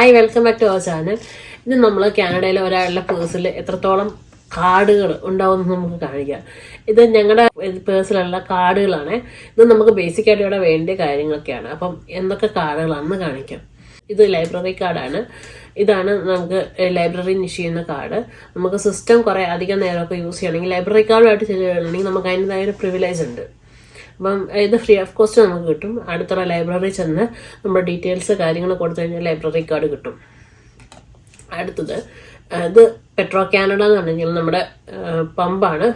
Hi welcome back to our channel ഇത് നമ്മൾ കാനഡയിലെ ഒരാളുടെ പേഴ്സിൽ എത്രത്തോളം കാർഡുകൾ ഉണ്ടാവും നമുക്ക് കാണിക്കാം. ഇത് ഞങ്ങളുടെ പേഴ്സിലുള്ള കാർഡുകളാണ്. ഇത് നമുക്ക് ബേസിക് ആയിട്ട് ഇവിടെ വേണ്ട കാര്യങ്ങളൊക്കെയാണ്. അപ്പം എന്തൊക്കെ കാർഡുകളാണെന്ന് കാണിക്കാം. ഇത് ലൈബ്രറി കാർഡാണ് ഇതാണ് നമുക്ക് ലൈബ്രറി ഇഷ്യൂ ചെയ്യുന്ന കാർഡ് നമുക്ക് സിസ്റ്റം കുറേ അധികം നേരമൊക്കെ യൂസ് ചെയ്യണമെങ്കിൽ ലൈബ്രറി കാർഡുമായിട്ട് ചെയ്യണമെങ്കിൽ നമുക്ക് അതിന്റെതായ ഒരു പ്രിവിലേജ് ഉണ്ട്. അപ്പം ഇത് ഫ്രീ ഓഫ് കോസ്റ്റ് നമുക്ക് കിട്ടും? അടുത്തുള്ള ലൈബ്രറി ചെന്ന് നമ്മുടെ ഡീറ്റെയിൽസ് കാര്യങ്ങൾ കൊടുത്തു കഴിഞ്ഞാൽ ലൈബ്രറി കാർഡ് കിട്ടും. അടുത്തത് ഇത് പെട്രോൾ കാനഡ എന്ന് പറഞ്ഞാൽ നമ്മുടെ പമ്പാണ്.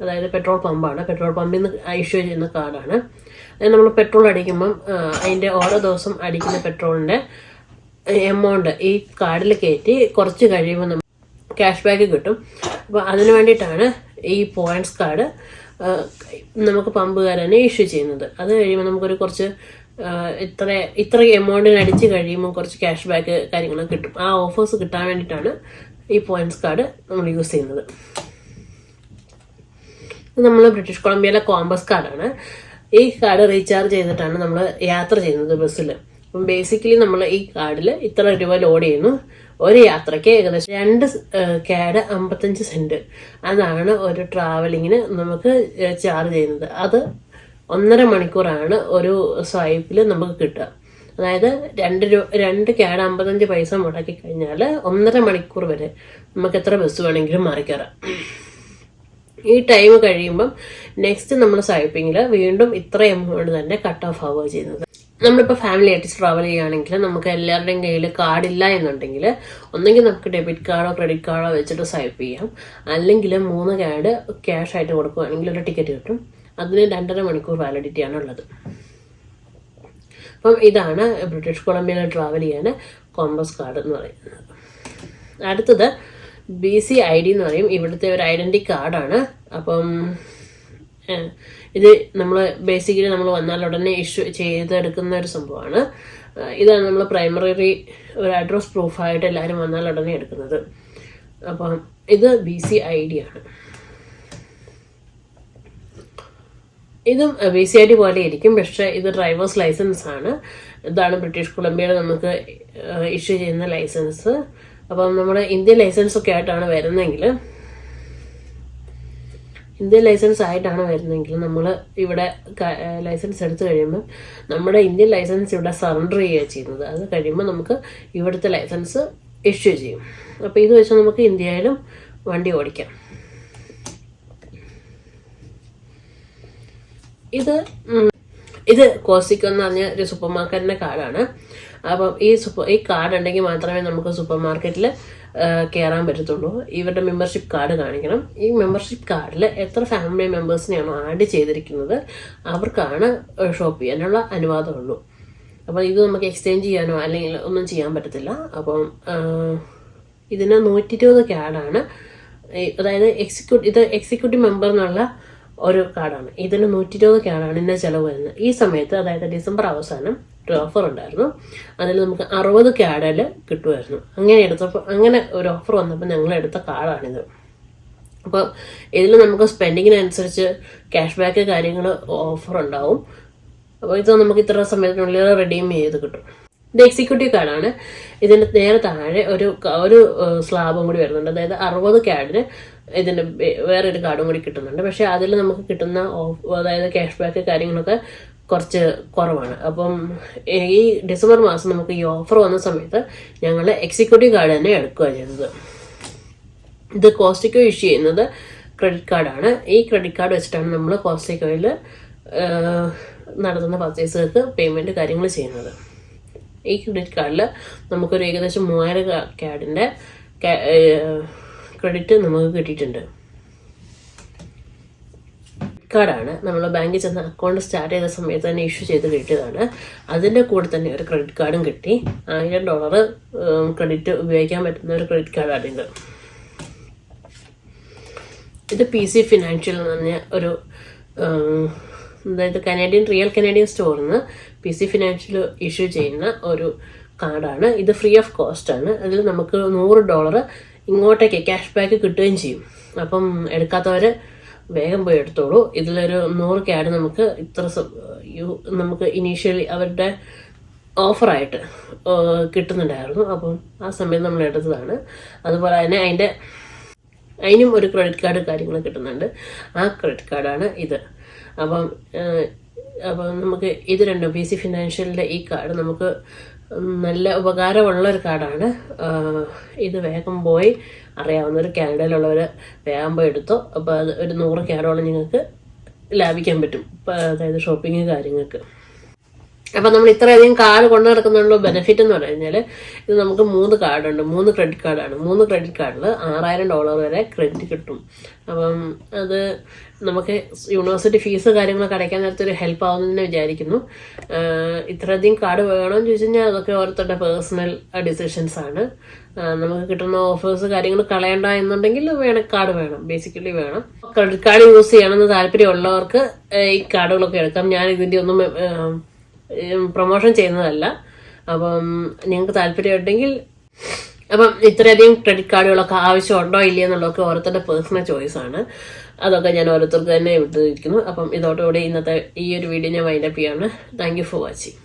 അതായത് പെട്രോൾ പമ്പാണ്. പെട്രോൾ പമ്പിൽ നിന്ന് ഇഷ്യൂ ചെയ്യുന്ന കാർഡാണ്. അതായത് നമ്മൾ പെട്രോൾ അടിക്കുമ്പം അതിന്റെ ഓരോ ദിവസം അടിക്കുന്ന പെട്രോളിന്റെ എമൗണ്ട് ഈ കാർഡിൽ കയറ്റി കുറച്ച് കഴിയുമ്പോൾ നമുക്ക് ക്യാഷ് ബാക്ക് കിട്ടും. അപ്പോൾ അതിന് വേണ്ടിയിട്ടാണ് ഈ പോയിന്റ്സ് കാർഡ് നമുക്ക് പമ്പുകാരനെ ഇഷ്യൂ ചെയ്യുന്നത്. അത് കഴിയുമ്പോൾ നമുക്കൊരു കുറച്ച് ഇത്ര ഇത്ര എമൗണ്ടിന് അടിച്ച് കഴിയുമ്പോൾ കുറച്ച് ക്യാഷ് ബാക്ക് കാര്യങ്ങളൊക്കെ കിട്ടും. ആ ഓഫേഴ്സ് കിട്ടാൻ വേണ്ടിയിട്ടാണ് ഈ പോയിന്റ്സ് കാർഡ് നമ്മൾ യൂസ് ചെയ്യുന്നത്. നമ്മൾ ബ്രിട്ടീഷ് കൊളംബിയയിലെ കോമ്പസ് കാർഡാണ് ഈ കാർഡ് റീചാർജ് ചെയ്തിട്ടാണ് നമ്മൾ യാത്ര ചെയ്യുന്നത് ബസ്സിൽ ബേസിക്കലി നമ്മൾ ഈ കാർഡിൽ ഇത്ര രൂപ ലോഡ് ചെയ്യുന്നു. ഒരു യാത്രയ്ക്ക് ഏകദേശം രണ്ട് കാഡ് അമ്പത്തഞ്ച് സെന്റ് അതാണ് ഒരു ട്രാവലിങ്ങിന് നമുക്ക് ചാർജ് ചെയ്യുന്നത്. അത് ഒന്നര മണിക്കൂറാണ് ഒരു സ്വൈപ്പിൽ നമുക്ക് കിട്ടുക. അതായത് രണ്ട് രൂപ രണ്ട് ക്യാഡ് അമ്പത്തഞ്ച് പൈസ മുടക്കി കഴിഞ്ഞാൽ ഒന്നര മണിക്കൂർ വരെ നമുക്ക് എത്ര ബസ് വേണമെങ്കിലും മാറിക്കയറാം ഈ ടൈം കഴിയുമ്പം നെക്സ്റ്റ് നമ്മൾ സ്വൈപ്പിങ്ങിൽ വീണ്ടും ഇത്ര എമൗണ്ട് തന്നെ കട്ട് ഓഫ് ആവുക ചെയ്യുന്നത്. നമ്മളിപ്പോൾ ഫാമിലി ആയിട്ട് ട്രാവൽ ചെയ്യുകയാണെങ്കിൽ നമുക്ക് എല്ലാവരുടെയും കയ്യിൽ ഇല്ല എന്നുണ്ടെങ്കിൽ ഒന്നെങ്കിൽ നമുക്ക് ഡെബിറ്റ് കാർഡോ ക്രെഡിറ്റ് കാർഡോ വെച്ചിട്ട് സ്വൈപ്പ് ചെയ്യാം. അല്ലെങ്കിൽ മൂന്ന് കാർഡ് ക്യാഷ് ആയിട്ട് കൊടുക്കുകയാണെങ്കിൽ ഒരു ടിക്കറ്റ് കിട്ടും. അതിന് രണ്ടര മണിക്കൂർ വാലിഡിറ്റി ആണ് ഉള്ളത്. അപ്പം ഇതാണ് ബ്രിട്ടീഷ് കൊളംബിയയിൽ ട്രാവൽ ചെയ്യാൻ കോമ്പസ് കാർഡ് എന്ന് പറയുന്നത്. അടുത്തത് ബി സി ഐ ഡി എന്ന് പറയും. ഇവിടുത്തെ ഒരു ഐഡന്റി കാർഡാണ് അപ്പം ഇത് നമ്മൾ ബേസിക്കലി നമ്മൾ വന്നാൽ ഉടനെ ഇഷ്യൂ ചെയ്തെടുക്കുന്ന ഒരു സംഭവമാണ്. ഇതാണ് നമ്മൾ പ്രൈമറി ഒരു അഡ്രസ് പ്രൂഫായിട്ട് എല്ലാവരും വന്നാൽ ഉടനെ എടുക്കുന്നത്. അപ്പം ഇത് ബി സി ഐ ഡി ആണ്. ഇതും ബി സി ഐ ഡി പോലെ ഇരിക്കും. പക്ഷേ ഇത് ഡ്രൈവേഴ്സ് ലൈസൻസ് ആണ്. ഇതാണ് ബ്രിട്ടീഷ് കൊളംബിയയുടെ നമുക്ക് ഇഷ്യൂ ചെയ്യുന്ന ലൈസൻസ് അപ്പം നമ്മുടെ ഇന്ത്യൻ ലൈസൻസ് ഒക്കെ ആയിട്ടാണ് വരുന്നതെങ്കിൽ ഇന്ത്യൻ ലൈസൻസ് ആയിട്ടാണ് വരുന്നതെങ്കിൽ നമ്മൾ ഇവിടെ ലൈസൻസ് എടുത്തു കഴിയുമ്പോൾ നമ്മുടെ ഇന്ത്യൻ ലൈസൻസ് ഇവിടെ സറണ്ടർ ചെയ്യുക ചെയ്യുന്നത്. അത് കഴിയുമ്പോൾ നമുക്ക് ഇവിടുത്തെ ലൈസൻസ് ഇഷ്യൂ ചെയ്യും. അപ്പോൾ ഇത് വെച്ച് നമുക്ക് ഇന്ത്യയിലും വണ്ടി ഓടിക്കാം. ഇത് ഇത് കോസിക്കോ എന്ന് പറഞ്ഞ ഒരു സൂപ്പർ മാർക്കറ്റിന്റെ കാർഡാണ് അപ്പം ഈ സൂപ്പർ ഈ കാർഡ് ഉണ്ടെങ്കിൽ മാത്രമേ നമുക്ക് സൂപ്പർ മാർക്കറ്റിൽ കയറാൻ പറ്റത്തുള്ളൂ. ഇവരുടെ മെമ്പർഷിപ്പ് കാർഡ് കാണിക്കണം. ഈ മെമ്പർഷിപ്പ് കാർഡിൽ എത്ര ഫാമിലി മെമ്പേഴ്സിനെയാണോ ആഡ് ചെയ്തിരിക്കുന്നത് അവർക്കാണ് ഷോപ്പ് ചെയ്യാനുള്ള അനുവാദമുള്ളൂ. അപ്പോൾ ഇത് നമുക്ക് എക്സ്ചേഞ്ച് ചെയ്യാനോ അല്ലെങ്കിൽ ഒന്നും ചെയ്യാൻ പറ്റത്തില്ല. അപ്പം ഇതിന് നൂറ്റി ഇരുപത് കാർഡാണ് അതായത് എക്സിക്യൂട്ടീവ് ഇത് എക്സിക്യൂട്ടീവ് മെമ്പർ എന്നുള്ള ഒരു കാർഡാണ് ഇതിന് നൂറ്റി ഇരുപത് കാർഡാണ് ഇന്ന ചിലവ് വരുന്നത്. ഈ സമയത്ത് അതായത് ഡിസംബർ അവസാനം ഒരു ഓഫർ ഉണ്ടായിരുന്നു. അതിൽ നമുക്ക് അറുപത് കാഡൽ കിട്ടുമായിരുന്നു. അങ്ങനെ എടുത്തപ്പോൾ അങ്ങനെ ഒരു ഓഫർ വന്നപ്പോൾ ഞങ്ങൾ എടുത്ത കാർഡാണിത് അപ്പോൾ ഇതിൽ നമുക്ക് സ്പെൻഡിങ്ങിനനുസരിച്ച് ക്യാഷ് ബാക്ക് കാര്യങ്ങൾ ഓഫർ ഉണ്ടാവും. അപ്പോൾ ഇത് നമുക്ക് ഇത്ര സമയത്തിനുള്ളിൽ റെഡീം ചെയ്ത് കിട്ടും. ഇത് എക്സിക്യൂട്ടീവ് കാർഡാണ് ഇതിന് നേരെ താഴെ ഒരു ഒരു സ്ലാബും കൂടി വരുന്നുണ്ട്. അതായത് അറുപത് കാർഡിന് ഇതിന് വേറൊരു കാർഡും കൂടി കിട്ടുന്നുണ്ട്. പക്ഷേ അതിൽ നമുക്ക് കിട്ടുന്ന അതായത് ക്യാഷ് ബാക്ക് കാര്യങ്ങളൊക്കെ കുറച്ച് കുറവാണ്. അപ്പം ഈ ഡിസംബർ മാസം നമുക്ക് ഈ ഓഫർ വന്ന സമയത്ത് ഞങ്ങൾ എക്സിക്യൂട്ടീവ് കാർഡ് തന്നെ എടുക്കുക ചെയ്തത്. ഇത് കോസ്റ്റിക്കോ ഇഷ്യൂ ചെയ്യുന്നത് ക്രെഡിറ്റ് കാർഡാണ് ഈ ക്രെഡിറ്റ് കാർഡ് വെച്ചിട്ടാണ് നമ്മൾ കോസ്റ്റിക്കോയിൽ നടത്തുന്ന പർച്ചേസുകൾക്ക് പേയ്മെന്റ് കാര്യങ്ങൾ ചെയ്യുന്നത്. ഈ ക്രെഡിറ്റ് കാർഡിൽ നമുക്കൊരു ഏകദേശം മൂവായിരം കാർഡിന്റെ ക്രെഡിറ്റ് നമുക്ക് കിട്ടിയിട്ടുണ്ട്. കാർഡാണ് നമ്മൾ ബാങ്കിൽ ചെന്ന് അക്കൗണ്ട് സ്റ്റാർട്ട് ചെയ്ത സമയത്ത് തന്നെ ഇഷ്യൂ ചെയ്ത് കിട്ടിയതാണ്. അതിന്റെ കൂടെ തന്നെ ഒരു ക്രെഡിറ്റ് കാർഡും കിട്ടി. ആയിരം ഡോളർ ക്രെഡിറ്റ് ഉപയോഗിക്കാൻ പറ്റുന്ന ഒരു ക്രെഡിറ്റ് കാർഡാണ് ഇത്. ഇത് പി സി ഫിനാൻഷ്യൽ എന്ന് പറഞ്ഞ ഒരു അതായത് കനേഡിയൻ റിയൽ കനേഡിയൻ സ്റ്റോറിൽ നിന്ന് പി സി ഫിനാൻഷ്യൽ ഇഷ്യൂ ചെയ്യുന്ന ഒരു കാർഡാണ് ഇത് ഫ്രീ ഓഫ് കോസ്റ്റ് ആണ്. അതിൽ നമുക്ക് നൂറ് ഡോളർ ഇങ്ങോട്ടേക്ക് ക്യാഷ് ബാക്ക് കിട്ടുകയും ചെയ്യും. അപ്പം എടുക്കാത്തവർ വേഗം പോയി എടുത്തോളൂ. ഇതിലൊരു നൂറ് ക്യാഡ് നമുക്ക് ഇത്ര നമുക്ക് ഇനീഷ്യലി അവരുടെ ഓഫറായിട്ട് കിട്ടുന്നുണ്ടായിരുന്നു. അപ്പം ആ സമയം നമ്മൾ എടുത്തതാണ്. അതുപോലെ തന്നെ അതിന്റെ അതിനും ഒരു ക്രെഡിറ്റ് കാർഡ് കാര്യങ്ങൾ കിട്ടുന്നുണ്ട്. ആ ക്രെഡിറ്റ് കാർഡാണ് ഇത്. അപ്പം അപ്പം നമുക്ക് ഇത് രണ്ടും പി സി ഫിനാൻഷ്യലിന്റെ ഈ കാർഡ് നമുക്ക് നല്ല ഉപകാരമുള്ള ഒരു കാർഡാണ്. ഇത് വേഗം പോയി അറിയാവുന്ന ഒരു കാനഡയിലുള്ളവർ വേഗം പോയി എടുത്തോ. അപ്പോൾ അത് ഒരു നൂറ് കാർഡോളം നിങ്ങൾക്ക് ലാഭിക്കാൻ പറ്റും. അതായത് ഷോപ്പിംഗ് കാര്യങ്ങൾക്ക്. അപ്പം നമ്മൾ ഇത്രയധികം കാർഡ് കൊണ്ടു നടക്കുന്നുള്ള ബെനിഫിറ്റ് എന്ന് പറഞ്ഞു കഴിഞ്ഞാൽ ഇത് നമുക്ക് മൂന്ന് കാർഡുണ്ട് മൂന്ന് ക്രെഡിറ്റ് കാർഡാണ് മൂന്ന് ക്രെഡിറ്റ് കാർഡിൽ ആറായിരം ഡോളർ വരെ ക്രെഡിറ്റ് കിട്ടും. അപ്പം അത് നമുക്ക് യൂണിവേഴ്സിറ്റി ഫീസ് കാര്യങ്ങളൊക്കെ അടയ്ക്കാൻ നേരത്തെ ഒരു ഹെൽപ്പ് ആവുമെന്ന് വിചാരിക്കുന്നു. ഇത്രയധികം കാർഡ് വേണമെന്ന് ചോദിച്ചു കഴിഞ്ഞാൽ അതൊക്കെ ഓരോരുത്തരുടെ പേഴ്സണൽ ഡിസിഷൻസ് ആണ്. നമുക്ക് കിട്ടുന്ന ഓഫേഴ്സ് കാര്യങ്ങൾ കളയണ്ട എന്നുണ്ടെങ്കിൽ വേണം കാർഡ് വേണം. ബേസിക്കലി വേണം. ക്രെഡിറ്റ് കാർഡ് യൂസ് ചെയ്യണമെന്ന് താല്പര്യമുള്ളവർക്ക് ഈ കാർഡുകളൊക്കെ എടുക്കാം. ഞാൻ ഇതിന്റെ ഒന്നും പ്രൊമോഷൻ ചെയ്യുന്നതല്ല. അപ്പം നിങ്ങൾക്ക് താല്പര്യമുണ്ടെങ്കിൽ അപ്പം ഇത്രയധികം ക്രെഡിറ്റ് കാർഡുകളൊക്കെ ആവശ്യമുണ്ടോ ഇല്ലയോ എന്നുള്ളതൊക്കെ ഓരോരുത്തരുടെ പേഴ്സണൽ ചോയ്സ് ആണ്. അതൊക്കെ ഞാൻ ഓരോരുത്തർക്ക് തന്നെ വിട്ടിരിക്കുന്നു അപ്പം ഇതോടുകൂടി ഇന്നത്തെ ഈ ഒരു വീഡിയോ ഞാൻ വൈൻഡപ്പ് ചെയ്യാണ്. Thank for watching